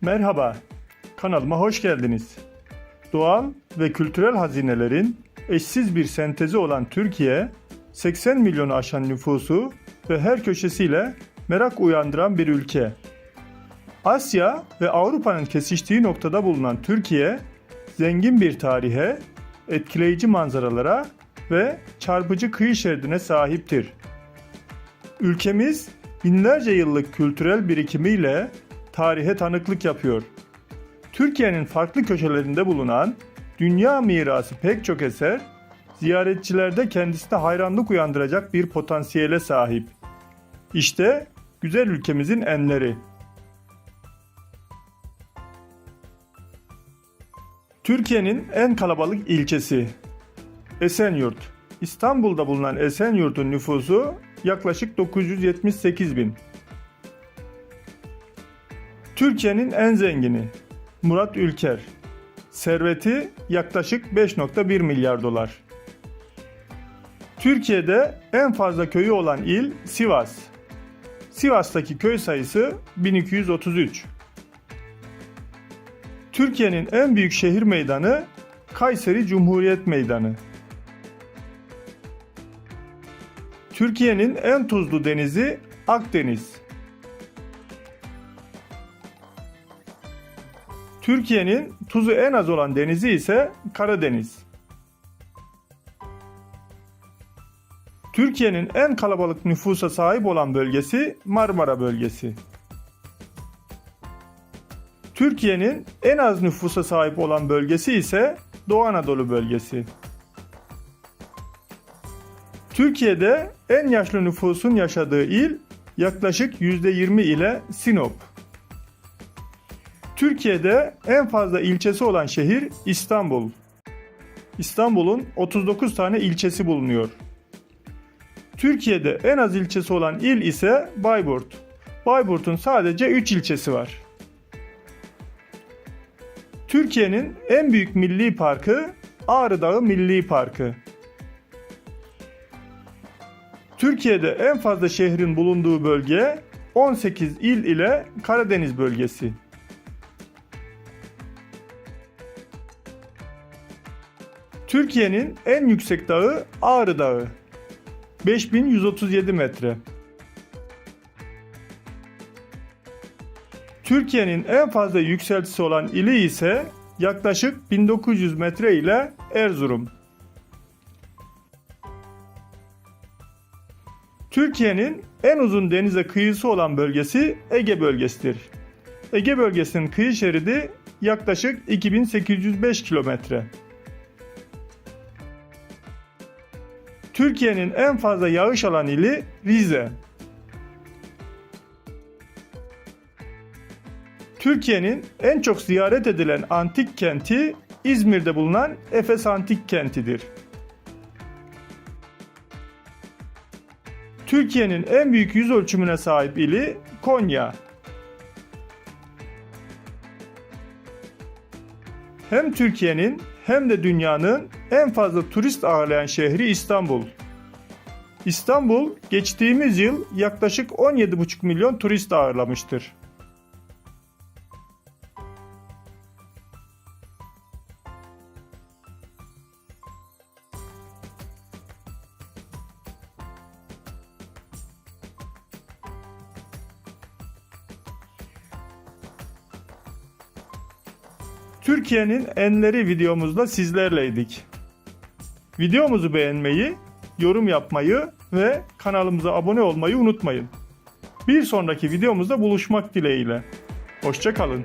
Merhaba, kanalıma hoş geldiniz. Doğal ve kültürel hazinelerin eşsiz bir sentezi olan Türkiye, 80 milyonu aşan nüfusu ve her köşesiyle merak uyandıran bir ülke. Asya ve Avrupa'nın kesiştiği noktada bulunan Türkiye, zengin bir tarihe, etkileyici manzaralara ve çarpıcı kıyı şeridine sahiptir. Ülkemiz binlerce yıllık kültürel birikimiyle tarihe tanıklık yapıyor. Türkiye'nin farklı köşelerinde bulunan dünya mirası pek çok eser ziyaretçilerde kendisine hayranlık uyandıracak bir potansiyele sahip. İşte güzel ülkemizin enleri. Türkiye'nin en kalabalık ilçesi Esenyurt. İstanbul'da bulunan Esenyurt'un nüfusu yaklaşık 978 bin. Türkiye'nin en zengini Murat Ülker. Serveti yaklaşık 5.1 milyar dolar. Türkiye'de en fazla köyü olan il Sivas. Sivas'taki köy sayısı 1233. Türkiye'nin en büyük şehir meydanı Kayseri Cumhuriyet Meydanı. Türkiye'nin en tuzlu denizi Akdeniz. Türkiye'nin tuzu en az olan denizi ise Karadeniz. Türkiye'nin en kalabalık nüfusa sahip olan bölgesi Marmara bölgesi. Türkiye'nin en az nüfusa sahip olan bölgesi ise Doğu Anadolu bölgesi. Türkiye'de en yaşlı nüfusun yaşadığı il yaklaşık %20 ile Sinop. Türkiye'de en fazla ilçesi olan şehir İstanbul. İstanbul'un 39 tane ilçesi bulunuyor. Türkiye'de en az ilçesi olan il ise Bayburt. Bayburt'un sadece 3 ilçesi var. Türkiye'nin en büyük milli parkı Ağrı Dağı Milli Parkı. Türkiye'de en fazla şehrin bulunduğu bölge 18 il ile Karadeniz bölgesi. Türkiye'nin en yüksek dağı Ağrı Dağı. 5137 metre. Türkiye'nin en fazla yükseltisi olan ili ise yaklaşık 1900 metre ile Erzurum. Türkiye'nin en uzun denize kıyısı olan bölgesi Ege bölgesidir. Ege bölgesinin kıyı şeridi yaklaşık 2805 kilometre. Türkiye'nin en fazla yağış alan ili Rize. Türkiye'nin en çok ziyaret edilen antik kenti İzmir'de bulunan Efes Antik Kenti'dir. Türkiye'nin en büyük yüz ölçümüne sahip ili Konya. Hem Türkiye'nin hem de dünyanın en fazla turist ağırlayan şehri İstanbul. İstanbul geçtiğimiz yıl yaklaşık 17,5 milyon turist ağırlamıştır. Türkiye'nin enleri videomuzda sizlerleydik. Videomuzu beğenmeyi, yorum yapmayı ve kanalımıza abone olmayı unutmayın. Bir sonraki videomuzda buluşmak dileğiyle. Hoşçakalın.